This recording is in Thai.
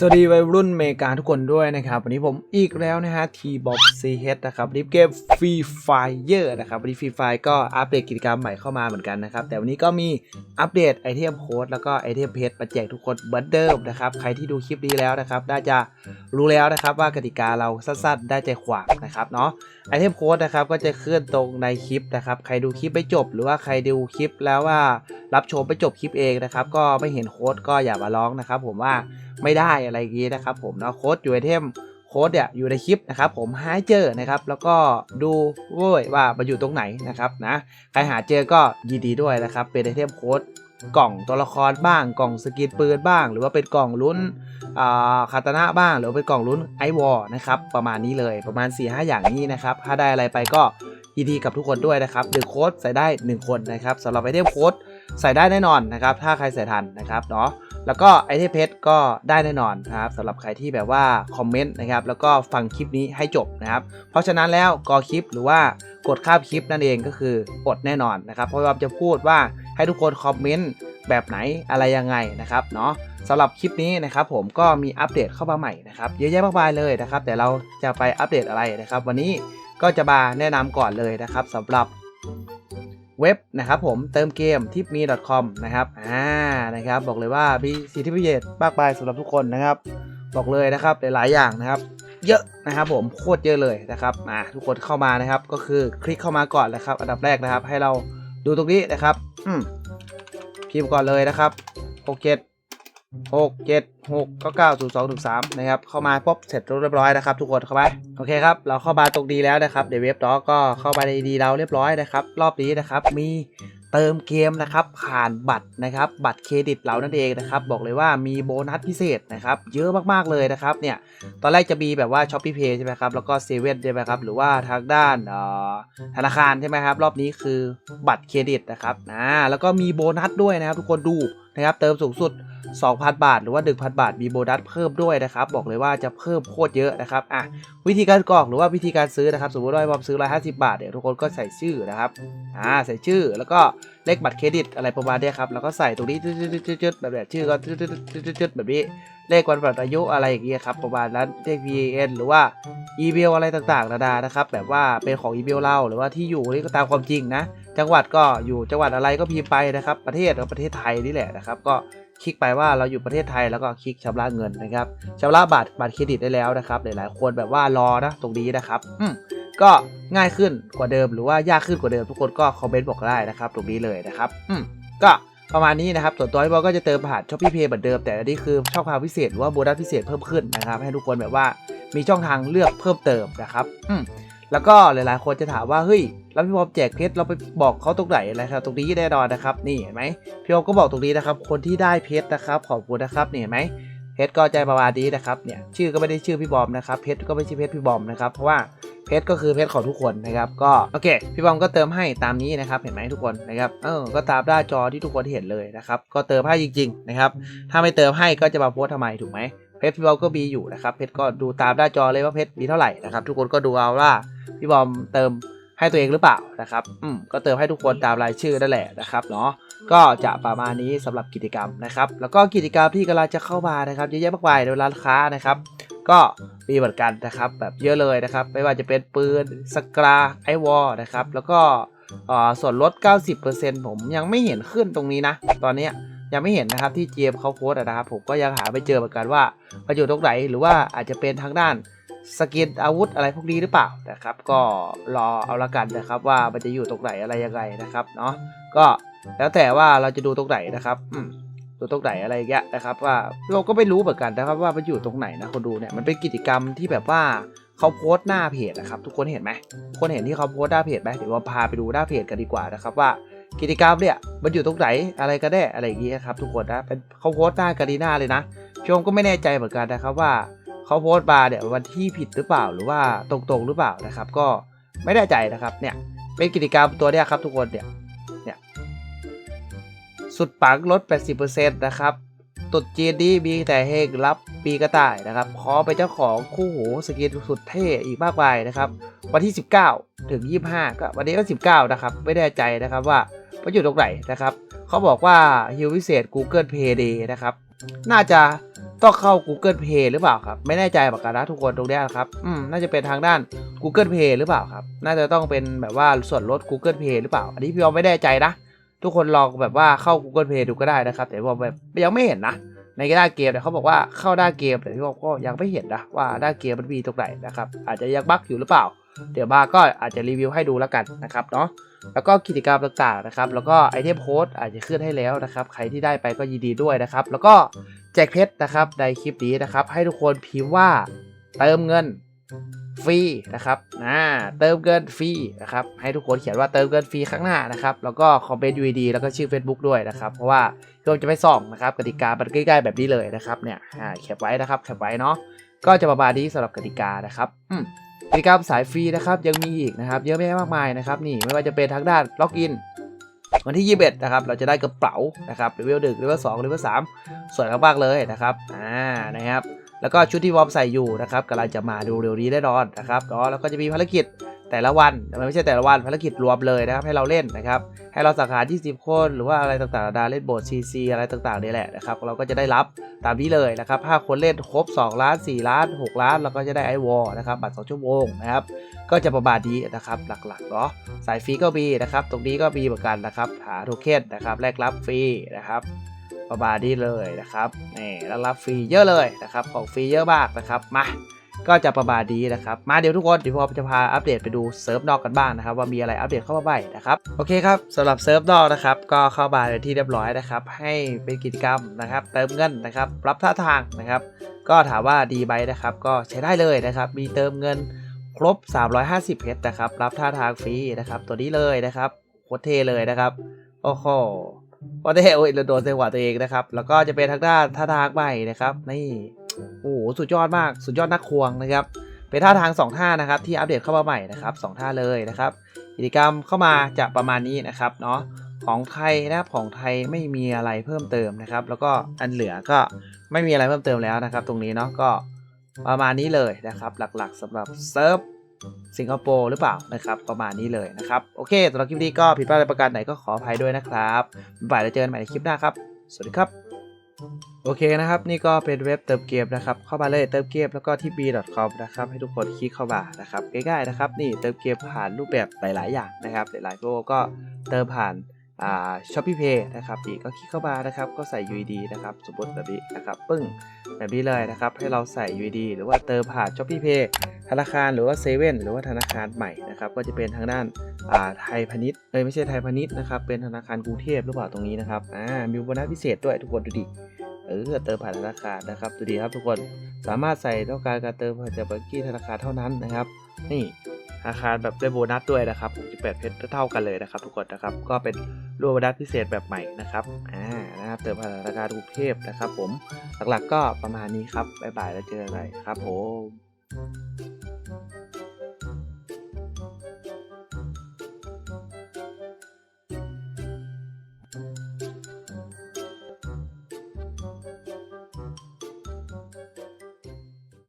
สวัสดีวัยรุ่นเมกาทุกคนด้วยนะครับ วันนี้ผมอีกแล้วนะฮะทีบ๊อบซีเฮดนะครับรีบเกมฟรีไฟเยอร์นะครับวันนี้ฟรีไฟก็อัปเดตกิจกรรมใหม่เข้ามาเหมือนกันนะครับ แต่วันนี้ก็มีอัปเดตไอเทมโค้ดแล้วก็ไอเทมเพชรมาแจกทุกคนเหมือนเดิมนะครับ ใครที่ดูคลิปนี้แล้วนะครับ น่าจะรู้แล้วนะครับว่ากติกาเราสั้นๆ ได้ใจขวางนะครับเนาะไอเทมโค้ดนะครับก็จะขึ้นตรงในคลิปนะครับใครดูคลิปไม่จบ หรือว่าใครดูคลิปแล้วว่ารับชมไปจบคลิปเองนะครับก็ไม่เห็นโค้ดก็อย่ามาร้องนะครับผมว่า ไม่ได้อะไรอย่างงี้นะครับผมเนาะโค้ดอยู่ไอเทมโค้ดเนี่ยอยู่ในคลิปนะครับผมหาเจอนะครับแล้วก็ดูเว้ยว่ามันอยู่ตรงไหนนะครับนะใครหาเจอก็ยินดีด้วยนะครับเป็นไอเทมโค้ดกล่องตัวละครบ้างกล่องสกินปืนบ้าง หรือว่าเป็นกล่องลุ้นอ่าคาตานะบ้าง หรือเป็นกล่องลุ้นไอวอลนะครับประมาณนี้เลยประมาณ4ีหอย่างนี้นะครับถ้าได้อะไรไปก็ยินดีกับทุกคนด้วยนะครับหนึ่งโค้ดใส่ได้ 1 คนนะครับสำหรับไอเทมโค้ดใส่ได้แน่นอนนะครับถ้าใครใส่ทันนะครับเนาะ แล้วก็ไอเทมเพชรก็ได้แน่นอนนะครับสำหรับใครที่แบบว่าคอมเมนต์นะครับแล้วก็ฟังคลิปนี้ให้จบนะครับ เพราะฉะนั้นแล้วกอคลิปหรือว่ากดข้ามคลิปนั่นเองก็คืออดแน่นอนนะครับ เพราะว่าจะพูดว่าให้ทุกคนคอมเมนต์แบบไหนอะไรยังไงนะครับเนาะสำหรับคลิปนี้นะครับผมก็มีอัปเดตเข้ามาใหม่นะครับเยอะแยะมากมายเลยนะครับ แต่เราจะไปอัปเดตอะไรนะครับ วันนี้ก็จะมาแนะนำก่อนเลยนะครับสำหรับ เว็บนะครับผมเติมเกมทิปมี .com นะครับอ่านะครับบอกเลยว่ามีสิทธิพิเศษมากมายสำหรับทุกคนนะครับ บอกเลยนะครับหลายๆอย่างนะครับ เยอะนะครับผมโคตรเยอะเลยนะครับอ่าทุกคนเข้ามานะครับ ก็คือคลิกเข้ามาก่อนนะครับ อันดับแรกนะครับ ให้เราดูตรงนี้นะครับอืมพิมพ์ก่อนเลยนะครับโอเค หกเจ็ดหกเก้าเก้าศูนย์สองถึงสามนะครับ เข้ามาปุ๊บเสร็จเรียบร้อยนะครับทุกคนเข้าไปโอเคครับ เราเข้ามาตรงดีแล้วนะครับ เดี๋ยวเว็บด็อกก็เข้าไปในดีเราเรียบร้อยนะครับ รอบนี้นะครับ มีเติมเกมนะครับผ่านบัตรนะครับ บัตรเครดิตเรานั่นเองนะครับ บอกเลยว่ามีโบนัสพิเศษนะครับ เยอะมากๆเลยนะครับ เนี่ย ตอนแรกจะมีแบบว่าช้อปปี้เพย์ใช่ไหมครับ แล้วก็เซเว่นใช่ไหมครับ หรือว่าทางด้านธนาคารใช่ไหมครับ รอบนี้คือบัตรเครดิตนะครับ นะ แล้วก็มีโบนัสด้วยนะครับ ทุกคนดูนะครับ เติมสูงสุด 2,000 บาท หรือว่า 1,000 บาท มีโบนัสเพิ่มด้วยนะครับ บอกเลยว่าจะเพิ่มโคตรเยอะนะครับอะวิธีการกรอกหรือว่าวิธีการซื้อนะครับ สมมติว่าบอมซื้อ150บาทเนี่ยทุกคนก็ใส่ชื่อนะครับอ่าใส่ชื่อแล้วก็เลขบัตรเครดิตอะไรประมาณนี้ครับแล้วก็ใส่ตรงนี้จุดๆแบบแบบชื่อก็จุดๆๆๆแบบนี้เลขวันบัตรอายุอะไรอย่างเงี้ยครับประมาณนั้นเลข VN หรือว่าอีเมลอะไรต่างๆนานานะครับแบบว่าเป็นของอีเมลเราหรือว่าที่อยู่นี่ก็ตามความจริงนะ จังหวัดก็อยู่จังหวัดอะไรก็พิมพ์ไปนะครับ ประเทศก็ประเทศไทยนี่แหละนะครับ ก็ คลิกไปว่าเราอยู่ประเทศไทยแล้วก็คลิกชำระเงินนะครับชำระบัตรบัตรเครดิตได้แล้วนะครับ หลายๆ คนแบบว่ารอนะตรงนี้นะครับอืมก็ง่ายขึ้นกว่าเดิมหรือว่ายากขึ้นกว่าเดิมทุกคนก็คอมเมนต์บอกได้นะครับ ตรงนี้เลยนะครับอืมก็ประมาณนี้นะครับ ส่วนตัวพี่บอลก็จะเติมผ่านช้อปปี้เพย์เหมือนเดิม แต่อันนี้คือช่องทางพิเศษหรือว่าโบนัสพิเศษเพิ่มขึ้นนะครับ ให้ทุกคนแบบว่ามีช่องทางเลือกเพิ่มเติมนะครับอืม แล้วก็หลายๆ คนจะถามว่าเฮ้ยแล้วพี่บอมแจกเพชรเราไปบอกเขาตรงไหนอะไรครับ ตรงนี้แน่นอนนะครับ นี่เห็นไหมพี่บอมก็บอกตรงนี้นะครับ คนที่ได้เพชรนะครับ ขอบคุณนะครับนี่เห็นไหมเพชรก็ใจประมาณนี้นะครับเนี่ยชื่อก็ไม่ได้ชื่อพี่บอมนะครับเพชรก็ไม่ใช่เพชรพี่บอมนะครับเพราะว่าเพชรก็คือเพชรของทุกคนนะครับก็โอเคพี่บอมก็เติมให้ตามนี้นะครับเห็นไหมทุกคนนะครับเออก็ตามหน้าจอที่ทุกคนเห็นเลยนะครับก็เติมให้จริงๆนะครับถ้าไม่เติมให้ก็จะมาโพสทำไมถูกไหม ชรพี่บอมก็มีอยู่นะครับเพชรก็ดูตามหน้าจอเลยว่าเพชรมีเท่าไหร่นะครับทุกคนก็ดูเอาว่าพี่บอมเติมให้ตัวเองหรือเปล่านะครับอืมก็เติมให้ทุกคนตามรายชื่อนั่นแหละนะครับเนาะก็จะประมาณนี้สำหรับกิจกรรมนะครับ แล้วก็กิจกรรมที่กำลังจะเข้ามานะครับเยอะแยะมากมายในร้านค้านะครับ ก็มีเหมือนกันนะครับ แบบเยอะเลยนะครับ ไม่ว่าจะเป็นปืนสกราไอวอลนะครับ แล้วก็อ่อส่วนลด 90%ผมยังไม่เห็นขึ้นตรงนี้นะ ตอนนี้ ยังไม่เห็นนะครับที่ GM เขาโพสต์นะครับผมก็ยังหาไม่เจอเหมือนกันว่าประโยชน์ตรงไหนหรือว่าอาจจะเป็นทางด้านสกินอาวุธอะไรพวกนี้หรือเปล่านะครับ ก็รอเอาละกันนะครับว่ามันจะอยู่ตรงไหนอะไรยังไงนะครับเนาะก็แล้วแต่ว่าเราจะดูตรงไหนนะครับดูตรงไหนอะไรเงี้ยนะครับว่าเราก็ไม่รู้เหมือนกันนะครับว่ามันอยู่ตรงไหนนะคนดูเนี่ยมันเป็นกิจกรรมที่แบบว่าเขาโพสต์หน้าเพจนะครับทุกคนเห็นไหมคนเห็นที่เขาโพสต์หน้าเพจไหมเดี๋ยวเราพาไปดูหน้าเพจกันดีกว่านะครับว่า กิจกรรมเนี่ยมันอยู่ตรงไหนอะไรกันแน่อะไรอย่างเงี้ยครับทุกคนนะเป็นเขาโพสต์หน้าการีน่าเลยนะชมก็ไม่แน่ใจเหมือนกันนะครับว่าเขาโพสต์มาเนี่ยวันที่ผิดหรือเปล่าหรือว่าตรงๆหรือเปล่านะครับ ก็ไม่แน่ใจนะครับเนี่ยเป็นกิจกรรมตัวเนี้ยครับทุกคนเนี่ยเนี่ยสุดปังลด 80%นะครับตุดจีนนี้มีแต่เฮงรับปีกระต่ายนะครับ ขอไปนเจ้าของคู่หูสกินสุดเท่อีกมากมายนะครับ วันที่ 19 ถึง 25 ก็วันนี้ก็ 19 นะครับ ไม่แน่ใจนะครับว่า มันอยู่ตรงไหนนะครับเขาบอกว่าฮิววิเศษ Google Pay Day นะครับ น่าจะต้องเข้า Google Play หรือเปล่าครับ ไม่แน่ใจเหมือนกันนะทุกคนตรงนี้นะครับอืมน่าจะเป็นทางด้าน Google Play หรือเปล่าครับ น่าจะต้องเป็นแบบว่าส่วนลด Google Play หรือเปล่า อันนี้พี่บอมไม่แน่ใจนะ ทุกคนลองแบบว่าเข้า Google Play ดูก็ได้นะครับ แต่พี่บอมแบบยังไม่เห็นนะ ในด้านเกมเนี่ยเขาบอกว่าเข้าด้านเกมแต่พี่บอมก็ยังไม่เห็นนะว่าด้านเกมมันมีตรงไหนนะครับ อาจจะยังบั๊กอยู่หรือเปล่า เดี๋ยวมาก็อาจจะรีวิวให้ดูแล้วกันนะครับเนาะแล้วก็กิจกรรมต่างๆนะครับ แล้วก็ไอเทมโค้ดอาจจะขึ้นให้แล้วนะครับ ใครที่ได้ไปก็ยินดีด้วยนะครับ แล้วก็แจกเพชรนะครับในคลิปนี้นะครับ ให้ทุกคนพิมพ์ว่าเติมเงินฟรีนะครับอ่าเติมเงินฟรีนะครับ ให้ทุกคนเขียนว่าเติมเงินฟรีข้างหน้านะครับ แล้วก็คอมเมนต์ UID แล้วก็ชื่อ Facebook ด้วยนะครับ เพราะว่าพี่ผมจะไปส่องนะครับ กติกามันใกล้ๆแบบนี้เลยนะครับ เนี่ยอ่าแคปไว้นะครับ แคปไว้เนาะ ก็จะประมาณนี้สำหรับกติกานะครับ อืม กิจกรรมสายฟรีนะครับยังมีอีกนะครับเยอะแยะมากมายนะครับนี่ไม่ว่าจะเป็นทางด้านล็อกอินวันที่ 21 นะครับ เราจะได้กระเป๋านะครับเลเวลหนึ่งเลเวลสองเลเวลสามสวยมากๆเลยนะครับ อ่า นะครับ แล้วก็ชุดที่วอร์มใส่อยู่นะครับกำลังจะมาดูเร็วนี้แน่นอนนะครับแล้วก็จะมีภารกิจ แต่ละวันมันไม่ใช่แต่ละวันภารกิจรวมเลยนะครับให้เราเล่นนะครับให้เราสังหาร20 คนหรือว่าอะไรต่างๆนาเล่นโบสซีซีอะไรต่างๆนี่แหละนะครับเราก็จะได้รับตามนี้เลยนะครับถ้าคนเล่นครบ 2 ล้าน 4 ล้าน 6 ล้านเราก็จะได้ไอวอลนะครับบัตร2ชั่วโมงนะครับก็จะประมาณนี้นะครับหลักๆเนาะสายฟรีก็มีนะครับตรงนี้ก็มีเหมือนกันนะครับหาโทเค็นนะครับแลกรับฟรีนะครับประมาณนี้เลยนะครับนี่แล้วรับฟรีเยอะเลยนะครับของฟรีเยอะมากนะครับมา ก็จะประมาณนี้นะครับมาเดี๋ยวทุกคนเดี๋ยวผมจะพาอัปเดตไปดูเซิร์ฟนอกกันบ้างนะครับว่ามีอะไรอัปเดตเข้ามาใหม่นะครับโอเคครับสำหรับเซิร์ฟนอกนะครับก็เข้ามาในที่เรียบร้อยนะครับให้เป็นกิจกรรมนะครับเติมเงินนะครับรับท่าทางนะครับ ก็ถามว่าดีไหมนะครับก็ใช้ได้เลยนะครับมีเติมเงินครบ 350เพชรนะครับรับท่าทางฟรีนะครับตัวนี้เลยนะครับโคตรเทเลยนะครับโอ้โหโคตรเทโอ้ยเราโดนเซงหวะตัวเองนะครับแล้วก็จะเป็นทางด้านท่าทางใหม่นะครับนี่ โอ้โหสุดยอดมากสุดยอดนักควงนะครับ เป็นท่าทาง 2 ท่านะครับ ที่อัปเดตเข้ามาใหม่นะครับสองท่าเลยนะครับกิจกรรมเข้ามาจะประมาณนี้นะครับเนาะของไทยนะครับของไทยไม่มีอะไรเพิ่มเติมนะครับ แล้วก็อันเหลือก็ไม่มีอะไรเพิ่มเติมแล้วนะครับ ตรงนี้เนาะก็ประมาณนี้เลยนะครับ หลักๆสำหรับเซิร์ฟสิงคโปร์หรือเปล่านะครับประมาณนี้เลยนะครับ โอเคสำหรับคลิปนี้ก็ผิดพลาดอะไรประการไหนก็ขออภัยด้วยนะครับบ๊ายบายแล้วเจอกันใหม่ในคลิปหน้าครับ สวัสดีครับ โอเคนะครับ นี่ก็เป็นเว็บเติมเกมนะครับ เข้ามาเลยเติมเกมแล้วก็ที่ b.com นะครับให้ทุกคนคลิกเข้ามานะครับง่ายๆนะครับ นี่เติมเกมผ่านรูปแบบหลาย ๆ อย่างนะครับ หลายๆพวกก็เติมผ่าน อ่าช้อปปี้เพย์นะครับอีกก็คลิกเข้ามานะครับก็ใส่ UID นะครับสมมติแบบนี้นะครับปึ้งแบบนี้เลยนะครับให้เราใส่ UID หรือว่าเติมผ่านช้อปปี้เพย์ธนาคารหรือว่าเซเว่นหรือว่าธนาคารใหม่นะครับก็จะเป็นทางด้านอ่าไทยพาณิชย์เอ้ยไม่ใช่ไทยพาณิชย์นะครับเป็นธนาคารกรุงเทพหรือเปล่าตรงนี้นะครับอ่ามีโบนัสพิเศษด้วยทุกคนดูดิเออเติมผ่านธนาคารนะครับดูดีครับทุกคนสามารถใส่ต้องการการเติมผ่านจากบัญชีธนาคารเท่านั้นนะครับนี่ อาคารแบบได้โบนัสด้วยนะครับ68เพชรเท่ากันเลยนะครับ ทุกคนนะครับ ก็เป็นรูปโบนัสพิเศษแบบใหม่นะครับ อ่า นะครับ เติมผ่านธนาคารกรุงเทพนะครับ ผม หลักๆก็ประมาณนี้ครับ บ๊ายบายแล้วเจอกันใหม่ครับผม